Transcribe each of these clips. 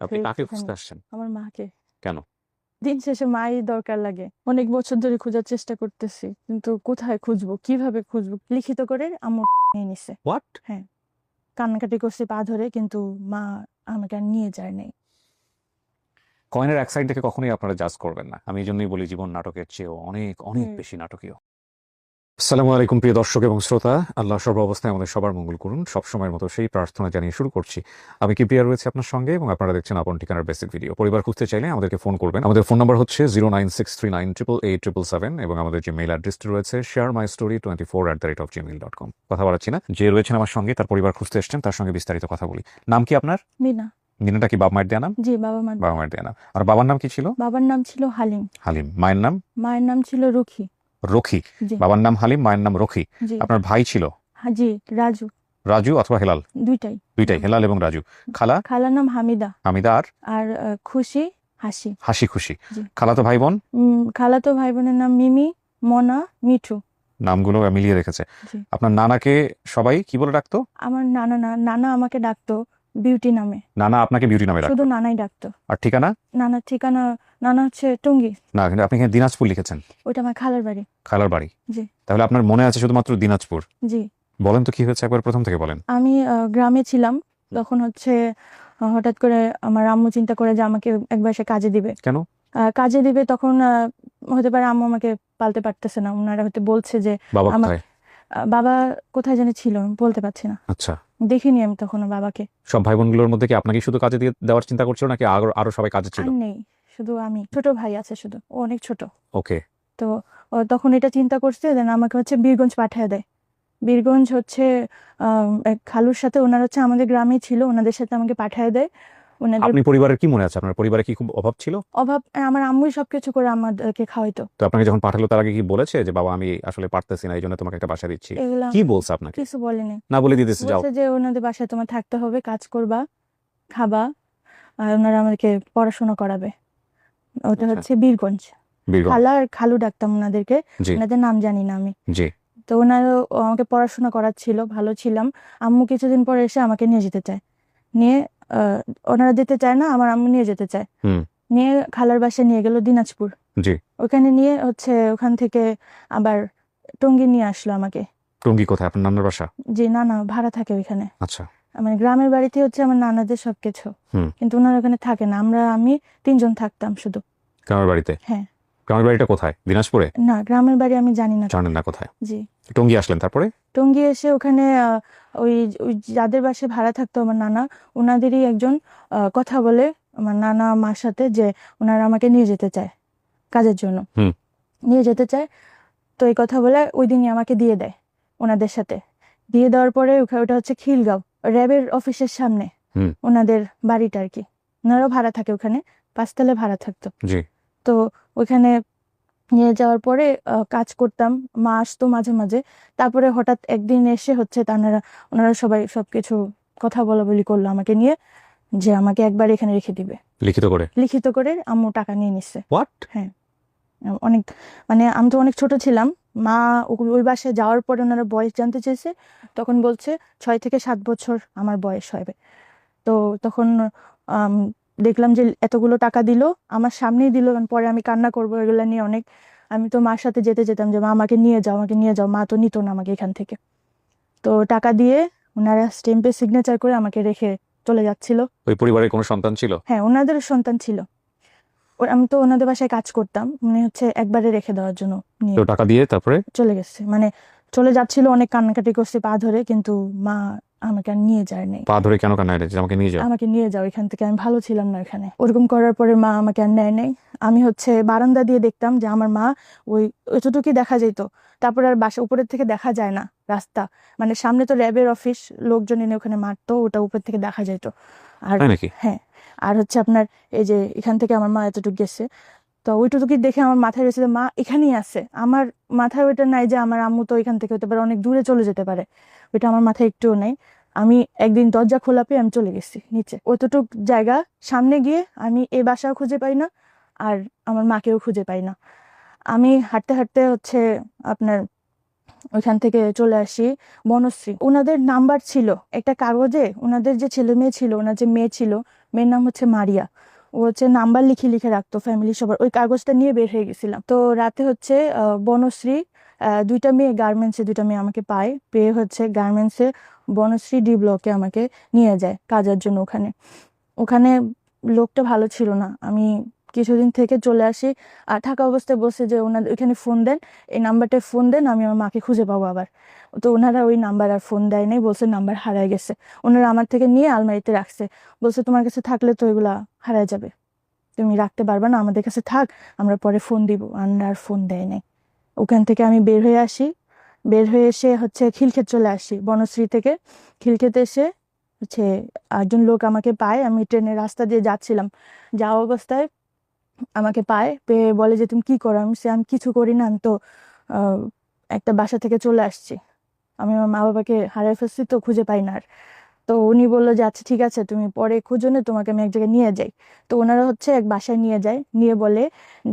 আপনি কাকে খুঁজতে আসছেন? আমার মাকে। কেন? দিন শেষে মাই দরকার লাগে। অনেক বছর ধরে খোঁজার চেষ্টা করতেছি কিন্তু কোথায় খুঁজবো কীভাবে খুঁজবো? লিখিত করে আম্মু নিয়ে নিছে। হোয়াট কান্নাকাটি করছে পা ধরে কিন্তু মা আমাকে আর নিয়ে যায় নাই। কয়েনের এক সাইড থেকে কখনোই আপনারা জাজ করবেন না। আমি এই জন্যই বলি জীবন নাটকের চেয়েও অনেক অনেক বেশি নাটকীয়। আসসালামু আলাইকুম প্রিয় দর্শক এবং শ্রোতা। আল্লাহ সর্ব অবস্থায় আমাদের সবার মঙ্গল করুন। সব সময়ের মতো সেই প্রার্থনা জানিয়ে শুরু করছি। আমি কি প্রিয়া রয়েছে আপনার সঙ্গে এবং আপনারা দেখছেন আপন ঠিকানার বেসিক ভিডিও পরিবার খুঁজতে চাইলে আমাদেরকে ফোন করবেন। আমাদের ফোন নাম্বার হচ্ছে zero nine six three nine triple eight triple seven এবং আমাদের যে মেইল অ্যাড্রেসটি রয়েছে share my story twenty four at the rate of Gmail dot com কথা বলাচ্ছি না যে রয়েছেন আমার সঙ্গে তার পরিবার খুঁজতে এসছেন তার সঙ্গে বিস্তারিত কথা বলি। নাম কি আপনার? মিনা। মিনাটা কি বাবা মায়ের দেয়া নাম? জি বাবা মা বাবা মায়ের দেয়া নাম। আর বাবার নাম কি ছিল? বাবার নাম ছিল হালিম। হালিম। মায়ের নাম? মায়ের নাম ছিল রুখি। রখি। বাবার নাম হালিম মায়ের নাম রখি। আপনার ভাই ছিল? হ্যাঁ, জি রাজু। রাজু অথবা হেলাল? দুইটাই। দুইটাই হেলাল এবং রাজু। খালা? খালার নাম হামিদা। হামিদা আর? আর খুশি হাসি। হাসি খুশি। জি। খালা তো ভাই বোন? খালাতো ভাই বোনের নাম মিমি মনা মিঠু। নামগুলো মিলিয়ে রেখেছে। আপনার নানাকে সবাই কি বলে ডাকতো? আমার নানা না নানা আমাকে ডাকতো। বিউটি নামে। নানা আপনাকে বিউটি নামে শুধু নানাই ডাকতো। আর ঠিকানা? নানার ঠিকানা নানা হচ্ছে টুঙ্গি। না কিন্তু আপনি এখানে দিনাজপুর লিখেছেন। ওইটা আমার খালার বাড়ি। খালার বাড়ি? জি। তাহলে আপনার মনে আছে শুধুমাত্র দিনাজপুর? জি। বলেন তো কি হয়েছে একবার প্রথম থেকে বলেন। আমি গ্রামে ছিলাম। তখন হচ্ছে হঠাৎ করে আমার আম্মু চিন্তা করে যে আমাকে একবার সে কাজে দিবে। কেন? কাজে দিবে তখন হতে পারে আম্মু আমাকে পালতে পারতেছে না। ওনারা হয়তো বলছে যে বাবা বাবা কোথায় জানি ছিল বলতে পারছি না। আচ্ছা। দেখিনি আমি তখন বাবাকে। সব ভাই বোনগুলোর মধ্যে কি আপনাকে শুধু কাজে দিয়ে দেওয়ার চিন্তা করছিল নাকি আরও আরও সবাই কাজে ছিল? আর নেই শুধু আমি। ছোট ভাই আছে শুধু ও অনেক ছোট। ওকে। তো ও তখন এটা চিন্তা করছে দেন আমাকে হচ্ছে বীরগঞ্জ পাঠিয়ে দেয়। বীরগঞ্জ হচ্ছে এক খালুর সাথে ওনার হচ্ছে আমাদের গ্রামেই ছিল ওনাদের সাথে আমাকে পাঠিয়ে দেয়। ওনাদের আপনি পরিবারের কি মনে আছে? আপনার পরিবারে কি খুব অভাব ছিল? অভাব আমার আম্মুই সবকিছু করে আমাদেরকে খাওয়াইতো। তো আপনাকে যখন পাঠালো তার আগে কি বলেছে যে বাবা আমি আসলে পারতেছি না এই জন্য তোমাকে একটা বাসা দিচ্ছি এগুলা কি বলছে আপনাকে? কিছু বলেনি। না বলে দিতেছে যাও। বলছে যে ওনাদের বাসায় তোমার থাকতে হবে কাজ করবা খাবা আর ওনারা আমাদেরকে পড়াশোনা করাবে। ওটা আচ্ছা। হচ্ছে বীরগঞ্জ। বীরগঞ্জ। খালা আর খালু ডাকতাম ওনাদেরকে। জি। ওনাদের নাম জানি না আমি। জি। তো ওনারা আমাকে পড়াশোনা করাচ্ছিল ভালো ছিলাম। আম্মু কিছুদিন পরে এসে আমাকে নিয়ে যেতে চায়। নিয়ে ওনারা যেতে চায় না আমার আম্মু নিয়ে যেতে চায়। নিয়ে খালার বাসায় নিয়ে গেল দিনাজপুর। ওখানে নিয়ে হচ্ছে ওখান থেকে আবার টঙ্গী নিয়ে আসলো আমাকে। টঙ্গি কোথায়? আপনার নানার বাসা? যে না না ভাড়া থাকে ওইখানে। আচ্ছা। মানে গ্রামের বাড়িতে হচ্ছে আমার নানাদের সবকিছু। কিন্তু ওনারা ওখানে থাকে না। আমরা আমি তিনজন থাকতাম শুধু। গ্রামের বাড়িতে? হ্যাঁ। গ্রামের বাড়িটা কোথায়? দিনাজপুরে? না গ্রামের বাড়ি আমি জানি না। জানেন না কোথায়? জি। টঙ্গি আসলেন তারপরে? টঙ্গী এসে ওখানে ওই ওই যাদের বাসায় ভাড়া থাকতো আমার নানা ওনাদেরই একজন কথা বলে আমার নানা মার সাথে যে ওনারা আমাকে নিয়ে যেতে চায় কাজের জন্য। নিয়ে যেতে চায় তো এই কথা বলে ওই দিনই আমাকে দিয়ে দেয় ওনাদের সাথে। দিয়ে দেওয়ার পরে ওটা হচ্ছে খিলগাঁও র্যাবের অফিসের সামনে ওনাদের বাড়িটা আর কি। ওনারাও ভাড়া থাকে ওখানে পাঁচতলে ভাড়া থাকতো। তো ওইখানে নিয়ে যাওয়ার পরে কাজ করতাম। মা আসতো মাঝে মাঝে। তারপরে হঠাৎ একদিন এসে হচ্ছে তারা ওনারা সবাই সবকিছু কথা বলা বলি করল আমাকে নিয়ে যে আমাকে একবার এখানে রেখে দিবে। লিখিত করে? লিখিত করে আম্মু টাকা নিয়ে নিচ্ছে হোয়াট অনেক মানে আমি তো অনেক ছোট ছিলাম। মা ওই বাসায় যাওয়ার পরে ওনারা বয়স জানতে চেয়েছে। তখন বলছে ছয় থেকে সাত বছর আমার বয়স হবে। তো তখন দেখলাম যে এতগুলো টাকা দিল আমার সামনেই দিল পরে আমি কান্না করব এগুলো নিয়ে অনেক। আমি তো মার সাথে যেতে যেতাম যে মা আমাকে নিয়ে যাও আমাকে নিয়ে যাও মা তো নিত না আমাকে এখান থেকে। তো টাকা দিয়ে ওনারা স্টেম্পে সিগনেচার করে আমাকে রেখে চলে যাচ্ছিল। ওই পরিবারের কোনো সন্তান ছিল? হ্যাঁ ওনাদের সন্তান ছিল। ও- আমি তো ওনাদের বাসায় কাজ করতাম মানে হচ্ছে একবারে রেখে দেওয়ার জন্য নিয়ে তো টাকা দিয়ে তারপরে? চলে গেছে। মানে চলে যাচ্ছিল অনেক কান্নাকাটি করছে পা ধরে কিন্তু মা আমাকে আর নিয়ে যায় নাই। পা ধরে কেন কান্না যে আমাকে নিয়ে যাও। আমাকে নিয়ে যাও এখান থেকে আমি ভালো ছিলাম না এখানে ওরকম করার পরে মা আমাকে আর নেয় নাই। আমি হচ্ছে বারান্দা দিয়ে দেখতাম যে আমার মা ওই এতটুকুই দেখা যেত তারপর আর বাসা উপরের থেকে দেখা যায় না রাস্তা। মানে সামনে তো র্যাবের অফিস লোকজন এনে ওখানে মারতো ওটা উপর থেকে দেখা যেত আর হ্যাঁ। আর হচ্ছে আপনার এই যে এখান থেকে আমার মা এতটুকু গেছে। তো ওইটুকুই দেখে আমার মাথায় রয়েছে যে মা এখানেই আছে। আমার মাথায় ওইটা নাই যে আমার আম্মু তো এখান থেকে হতে পারে অনেক দূরে চলে যেতে পারে। ওইটা আমার মাথায় একটুও নেই। আমি একদিন দরজা খোলা পেয়ে আমি চলে গেছি নিচে। অতটুক জায়গা সামনে গিয়ে আমি এ বাসাও খুঁজে পাই না আর আমার মাকেও খুঁজে পাই না। আমি হাঁটতে হাঁটতে হচ্ছে আপনার ওইখান থেকে চলে আসি বনশ্রী। ওনাদের নাম্বার ছিল একটা কাগজে। ওনাদের যে ছেলে মেয়ে ছিল ওনার যে মেয়ে ছিল, মেয়ের নাম হচ্ছে মারিয়া। ও হচ্ছে নাম্বার লিখে লিখে রাখতো ফ্যামিলি সবার। ওই কাগজটা নিয়ে বের হয়ে গেছিলাম। তো রাতে হচ্ছে বনশ্রী দুইটা মেয়ে গার্মেন্টসে দুইটা মেয়ে আমাকে পায়। পেয়ে হচ্ছে গার্মেন্টসে বনশ্রী ডি ব্লকে আমাকে নিয়ে যায় কাজের জন্য ওখানে। ওখানে লোকটা ভালো ছিল না। আমি কিছুদিন থেকে চলে আসি। আর থাকা অবস্থায় বলছে যে ওনাদের ওইখানে ফোন দেন, এই নাম্বারটায় ফোন দেন, আমি আমার মাকে খুঁজে পাবো আবার। তো ওনারা ওই নাম্বার আর ফোন দেয় নাই, বলছে নাম্বার হারায় গেছে। ওনারা আমার থেকে নিয়ে আলমারিতে রাখছে। বলছে, তোমার কাছে থাকলে তো এগুলা হারায় যাবে। তুমি রাখতে পারবে না, আমাদের কাছে থাক, আমরা পরে ফোন দিব। আর ফোন দেয় নাই। ওখান থেকে আমি বের হয়ে আসি। বের হয়ে এসে হচ্ছে খিলক্ষেত চলে আসি, বনশ্রী থেকে। খিলক্ষেতে এসে হচ্ছে একজন লোক আমাকে পায়। আমি ট্রেনের রাস্তা দিয়ে যাচ্ছিলাম। যাওয়া অবস্থায় আমাকে পায় পেয়ে বলে যে তুমি কি করো? আমি বলছি, আমি কিছু করি না আমি তো একটা বাসা থেকে চলে আসছি। আমি আমার মা বাবাকে হারিয়ে ফেলছি তো খুঁজে পাই না আর। তো উনি বলল যে আচ্ছা ঠিক আছে তুমি পরে খুঁজো না তোমাকে আমি এক জায়গায় নিয়ে যাই। তো ওনারা হচ্ছে এক বাসায় নিয়ে যায় নিয়ে বলে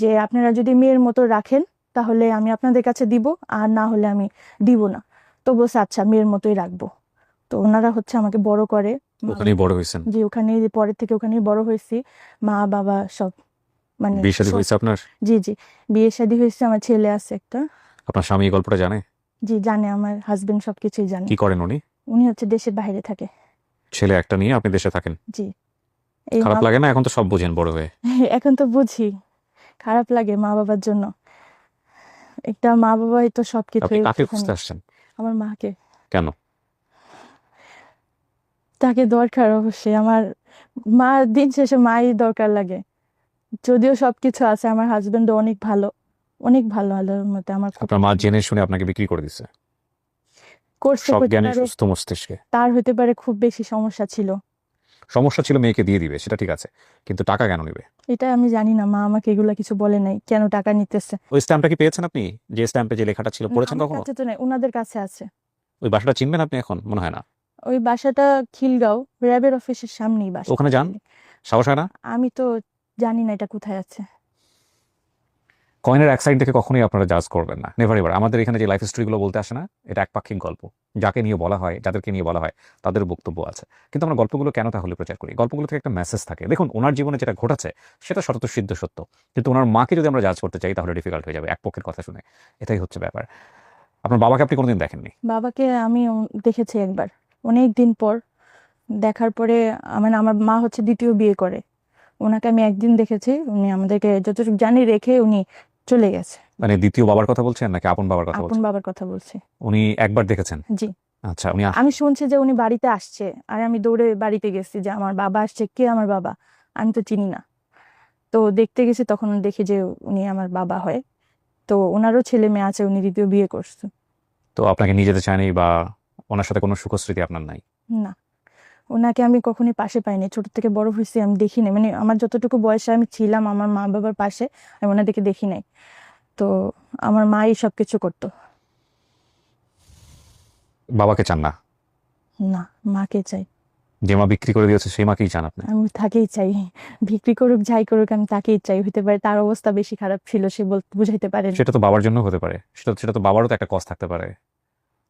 যে আপনারা যদি মেয়ের মতো রাখেন তাহলে আমি আপনাদের কাছে দিব আর না হলে আমি দিব না। তো বলছে আচ্ছা মেয়ের মতোই রাখব। তো ওনারা হচ্ছে আমাকে বড় করে। ওখানেই বড় হয়েছেন? যে ওখানেই পরের থেকে ওখানেই বড় হয়েছি। মা বাবা সব। মানে বিয়ে শাদী হয়েছে আপনার? জি জি। বিয়ে শাদী হয়েছে আমার ছেলে আছে একটা। আপনার স্বামী এই গল্পটা জানে? জি জানে আমার হাজবেন্ড সবকিছুই জানে। কি করেন উনি? উনি হচ্ছে দেশের বাইরে থাকে। ছেলে একটা নিয়ে আপনি দেশে থাকেন? জি। খারাপ লাগে না? এখন তো সব বুঝেন বড় হয়ে। এখন তো বুঝি। খারাপ লাগে মা বাবার জন্য। একটা মা বাবাই তো সবকিছু আপনি কাকে খুঁজতে আসছেন? আমার মাকে। কেন? তাকে দরকার অবশ্যই। আমার মা দিন শেষে মাই দরকার লাগে। যদিও সবকিছু আছে আমার হাজবেন্ড অনেক ভালো অনেক ভালো আল্লাহর মতে আমার খুব আপনার মা জেনে শুনে আপনাকে বিক্রি করে দিচ্ছে করছে সব হতে জ্ঞানী পারে। সুস্থ মস্তিষ্কে? তার হতে পারে খুব বেশি সমস্যা ছিল। সমস্যা ছিল মেয়েকে দিয়ে দিবে সেটা ঠিক আছে কিন্তু টাকা কেন নেবে? এটা আমি জানি না মা আমাকে এগুলা কিছু বলে নাই কেন টাকা নিতেছে? ওই স্ট্যাম্পটা কি পেয়েছেন আপনি? যে স্ট্যাম্পে যে লেখাটা ছিল পড়েছেন আমার কখনো? কাছে তো নাই ওনাদের কাছে আছে। ওই বাসাটা চিনবেন আপনি এখন? মনে হয় না। ওই বাসাটা খিলগাঁও র্যাবের অফিসের সামনেই বাসা ওখানে যান? সাহস হয় না? আমি তো জানি না এটা কোথায় আছে। কয়েনের এক সাইড থেকে কখনোই আপনারা জাজ করবেন না। নেভার এভার আমাদের এখানে যে লাইফ স্টোরিগুলো বলতে আসে না এটা একপাক্ষিক গল্প। যাকে নিয়ে বলা হয় যাদেরকে নিয়ে বলা হয় তাদের বক্তব্য আছে। কিন্তু আমরা গল্পগুলো কেন তাহলে প্রচার করি? গল্পগুলো থেকে একটা মেসেজ থাকে। দেখুন ওনার জীবনে যেটা ঘটেছে সেটা শত সিদ্ধ সত্য। কিন্তু ওনার মাকে যদি আমরা জাজ করতে চাই তাহলে ডিফিকাল্ট হয়ে যাবে এক পক্ষের কথা শুনে। এটাই হচ্ছে ব্যাপার। আপনার বাবাকে আপনি কোনোদিন দেখেননি? বাবাকে আমি দেখেছি একবার। অনেক দিন পর। দেখার পরে মানে আমার মা হচ্ছে দ্বিতীয় বিয়ে করে। ওনাকে আমি একদিন দেখেছি উনি আমাদেরকে যতটুকু জানি রেখে উনি চলে গেছে। মানে দ্বিতীয় বাবার কথা বলছেন নাকি আপন বাবার কথা আপন বলছেন? বাবার কথা বলছি। উনি একবার দেখেছেন? জি। আচ্ছা উনি আস- আমি শুনছি যে উনি বাড়িতে আসছে আর আমি দৌড়ে বাড়িতে গেছি যে আমার বাবা আসছে কে আমার বাবা? আমি তো চিনি না। তো দেখতে গেছি তখন দেখি যে উনি আমার বাবা হয়। তো ওনারও ছেলে মেয়ে আছে উনি দ্বিতীয় বিয়ে করছে। তো আপনাকে নিয়ে যেতে চায়নি বা ওনার সাথে কোনো সুখস্মৃতি আপনার নাই? না। ওনাকে আমি কখনোই পাশে পাইনি। ছোট থেকে বড় হয়েছি আমি দেখিনি। মানে আমার যতটুকু বয়সে আমি ছিলাম আমার মা বাবার পাশে আমি ওনাদেরকে দেখি নাই। তো আমার মাই সব কিছু করতো। বাবাকে চান না? না মাকে চাই। যে মা বিক্রি করে দিয়েছে সেই মাকেই চান আপনি? আমি তাকেই চাই। বিক্রি করুক যাই করুক আমি তাকেই চাই। হতে পারে তার অবস্থা বেশি খারাপ ছিল সে বল বুঝাইতে পারে সেটা তো বাবার জন্য হতে পারে। সেটা সেটা তো বাবারও তো একটা কষ্ট থাকতে পারে।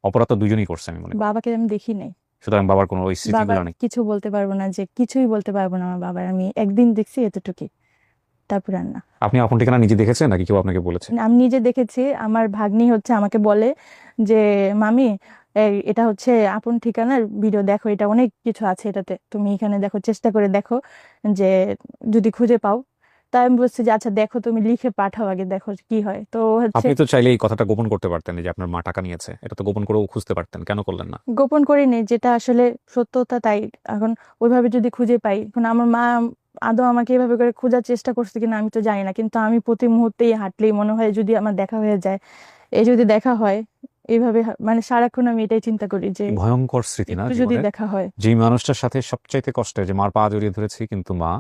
অপরাধ তো দুজনেই করছে আমি মনে করি। বাবাকে আমি দেখি নাই। সুতরাং বাবার কোনো ওই স্মৃতিগুলো নেই। কিছু বলতে পারব না যে কিছুই বলতে পারব না আমার বাবার। আমি একদিন দেখছি এতটুকুই। তারপর আর না। আপনি আপন ঠিকানা নিজে দেখেছেন নাকি কেউ আপনাকে বলেছে? আমি নিজে দেখেছি। আমার ভাগ্নি হচ্ছে আমাকে বলে যে মামি এই এটা হচ্ছে আপন ঠিকানার ভিডিও দেখো এটা অনেক কিছু আছে এটাতে। তুমি এখানে দেখো চেষ্টা করে দেখো যে যদি খুঁজে পাও তাই আমি বলছি যে আচ্ছা দেখো তুমি লিখে পাঠাও আগে দেখো কি হয়। তো হচ্ছে আপনি তো চাইলে এই কথাটা গোপন করতে পারতেন যে আপনার মা টাকা নিয়েছে এটা তো গোপন করেও খুঁজতে পারতেন কেন করলেন না? গোপন করিনি যেটা আসলে সত্যতা তাই। এখন ওইভাবে যদি খুঁজে পাই এখন আমার মা আদৌ আমাকে এভাবে করে খোঁজার চেষ্টা করছে কিনা আমি তো জানি না কিন্তু আমি প্রতি মুহূর্তেই হাঁটলেই মনে হয় যদি আমার দেখা হয়ে যায় এই যদি দেখা হয় এইভাবে মানে সারাক্ষণ আমি এটাই চিন্তা করি যে ভয়ঙ্কর স্মৃতি না যদি? দেখা হয়। যে মানুষটার সাথে সবচাইতে কষ্টে যে মার পা জড়িয়ে ধরেছি কিন্তু মা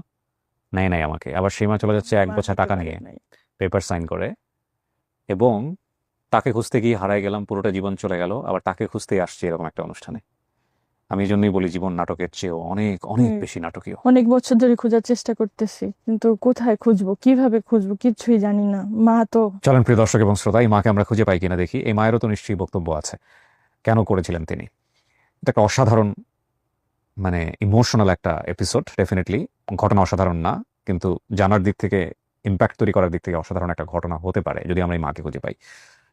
নেয় নাই আমাকে। আবার সেই মা চলে যাচ্ছে এক বছর টাকা নিয়ে। পেপার সাইন করে। এবং তাকে খুঁজতে গিয়ে হারাই গেলাম পুরোটা জীবন চলে গেল। আবার তাকে খুঁজতেই আসছে এরকম একটা অনুষ্ঠানে। আমি এই জন্যই বলি জীবন নাটকের চেয়েও অনেক অনেক বেশি নাটকীয়। অনেক বছর ধরে খোঁজার চেষ্টা করতেছি কিন্তু কোথায় খুঁজবো কীভাবে খুঁজবো কিছুই জানি না। মা তো চলেন প্রিয় দর্শক এবং শ্রোতা এই মাকে আমরা খুঁজে পাই কিনা দেখি। এই মায়েরও তো নিশ্চয়ই বক্তব্য আছে। কেন করেছিলেন তিনি? এটা একটা অসাধারণ মানে ইমোশনাল একটা এপিসোড ডেফিনেটলি ঘটনা অসাধারণ না, কিন্তু জানার দিক থেকে ইম্প্যাক্ট তৈরি করার দিক থেকে অসাধারণ একটা ঘটনা হতে পারে, যদি আমরা এই মাকে খুঁজে পাই।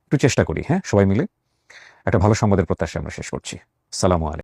একটু চেষ্টা করি হ্যাঁ? সবাই মিলে একটা ভালো সংবাদের প্রত্যাশা আমরা শেষ করছি। সালামু আলাইকুম।